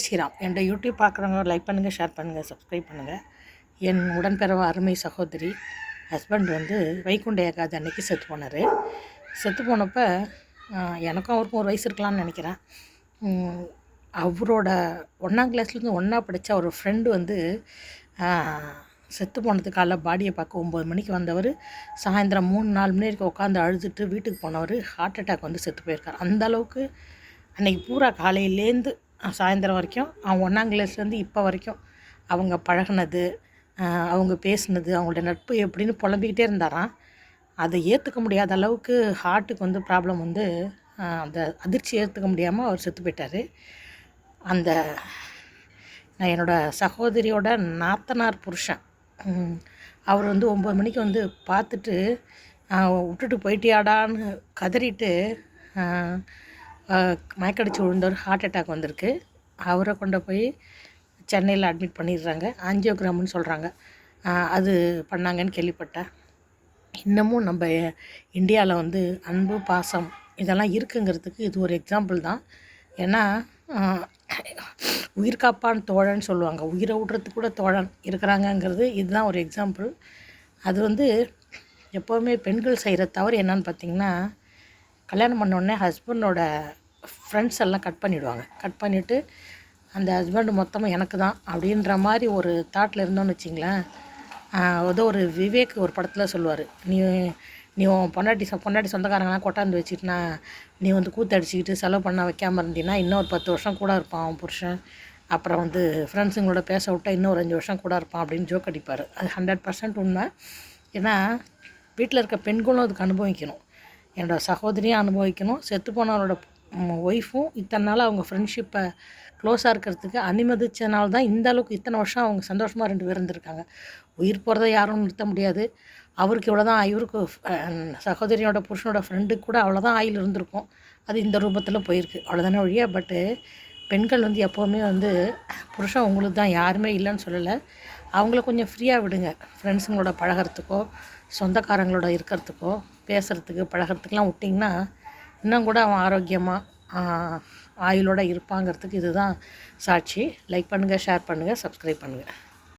ஸ்ரீராம். என்னோட யூடியூப் பார்க்குறவங்க லைக் பண்ணுங்கள் ஷேர் பண்ணுங்கள் சப்ஸ்கிரைப் பண்ணுங்கள் என் உடன்பிறவ அருமை சகோதரி ஹஸ்பண்ட் வந்து வைகுண்ட ஏகாதி அன்னைக்கு செத்து போனார். செத்து போனப்போ எனக்கும் அவருக்கும் ஒரு வயசு இருக்கலாம்னு நினைக்கிறேன். அவரோட ஒன்றாம் கிளாஸ்லேருந்து ஒன்றா படித்த ஒரு ஃப்ரெண்டு வந்து செத்து போனதுக்கால காலைல பாடியை பார்க்க ஒம்பது மணிக்கு வந்தவர். சாயந்தரம் மூணு நாலு மணி வரைக்கும் உட்காந்து அழுதுட்டு வீட்டுக்கு போனவர். ஹார்ட் அட்டாக் வந்து செத்து போயிருக்கார். அந்த அளவுக்கு பூரா காலையிலேருந்து சாயந்தரம் வரைக்கும் அவங்க ஒன்றாம் கிளாஸ்லேருந்து இப்போ வரைக்கும் அவங்க பழகுனது அவங்க பேசுனது அவங்களோட நட்பு எப்படின்னு புலம்பிக்கிட்டே இருந்தாராம். அதை ஏற்றுக்க முடியாத அளவுக்கு ஹார்ட்டுக்கு வந்து ப்ராப்ளம் வந்து அந்த அதிர்ச்சி ஏற்றுக்க முடியாமல் அவர் செத்து போயிட்டார். அந்த நான் என்னோட சகோதரியோட நாத்தனார் புருஷன் அவர் வந்து ஒம்பது மணிக்கு வந்து பார்த்துட்டு விட்டுட்டு போயிட்டியாடான்னு கதறிட்டு மயக்கடிச்சு விழுந்தவர் ஹார்ட் அட்டாக் வந்திருக்கு. அவரை கொண்டு போய் சென்னையில் அட்மிட் பண்ணிடுறாங்க. ஆஞ்சியோகிராம்னு சொல்கிறாங்க அது பண்ணாங்கன்னு கேள்விப்பட்டேன். இன்னமும் நம்ம இந்தியாவில் வந்து அன்பு பாசம் இதெல்லாம் இருக்குங்கிறதுக்கு இது ஒரு எக்ஸாம்பிள் தான். ஏன்னா உயிர்காப்பான் உயிர் காப்பான் தோழன் சொல்லுவாங்க. உயிரை விடுறதுக்கு கூட தோழன் இருக்கிறாங்கங்கிறது இதுதான் ஒரு எக்ஸாம்பிள் அது வந்து எப்போவுமே பெண்கள் செய்கிற தவறு என்னன்னு பார்த்திங்கன்னா கல்யாணம் பண்ணோடனே ஹஸ்பண்டோட ஃப்ரெண்ட்ஸ் எல்லாம் கட் பண்ணிவிடுவாங்க கட் பண்ணிவிட்டு அந்த ஹஸ்பண்டு மொத்தமாக எனக்கு தான் அப்படின்ற மாதிரி ஒரு தாட்டில் இருந்தோன்னு வச்சிங்களேன் ஏதோ ஒரு விவேக் ஒரு படத்தில் சொல்லுவார். நீ நீ உன் பொண்டாட்டி சொ பொண்டாட்டி சொந்தக்காரங்களாம் கொட்டாந்து வச்சுட்டுனா நீ வந்து கூத்தடிச்சிக்கிட்டு செலவு பண்ண வைக்காமல் இருந்தீன்னா ஒரு பத்து வருஷம் கூட இருப்பான் அவன் புருஷன். அப்புறம் வந்து ஃப்ரெண்ட்ஸுங்களோட பேச விட்டால் இன்னும் ஒரு அஞ்சு வருஷம் கூட இருப்பான் அப்படின்னு ஜோக் அடிப்பார். அது ஹண்ட்ரட் பர்சன்ட் உண்மை. ஏன்னா வீட்டில் இருக்க பெண்களும் அதுக்கு அனுபவிக்கணும். என்னோட சகோதரியும் அனுபவிக்கணும். செத்து போனவரோட ஒய்ஃபும் இத்தனை நாள் அவங்க ஃப்ரெண்ட்ஷிப்பை க்ளோஸாக இருக்கிறதுக்கு அனுமதிச்சனால தான் இந்த அளவுக்கு இத்தனை வருஷம் அவங்க சந்தோஷமாக ரெண்டு பேர் இருந்திருக்காங்க. உயிர் போகிறத யாரும் நிறுத்த முடியாது. அவருக்கு இவ்வளோ தான் இவருக்கு சகோதரியோட புருஷனோட ஃப்ரெண்டுக்கு கூட அவ்வளோதான் ஆயில் இருந்திருக்கும். அது இந்த ரூபத்தில் போயிருக்கு. அவ்வளோதானே ஒழிய பட்டு பெண்கள் வந்து எப்போவுமே வந்து புருஷன் உங்களுக்கு தான் யாருமே இல்லைன்னு சொல்லலை. அவங்கள கொஞ்சம் ஃப்ரீயாக விடுங்க. ஃப்ரெண்ட்ஸுங்களோட பழகிறதுக்கோ சொந்தக்காரங்களோட இருக்கிறதுக்கோ பேசுகிறதுக்கு பழகிறதுக்கெலாம் விட்டிங்கன்னா இன்னும் கூட அவன் ஆரோக்கியமாக ஆயுளோடு இருப்பாங்கிறதுக்கு இதுதான் சாட்சி. லைக் பண்ணுங்கள் ஷேர் பண்ணுங்கள் சப்ஸ்கிரைப் பண்ணுங்கள்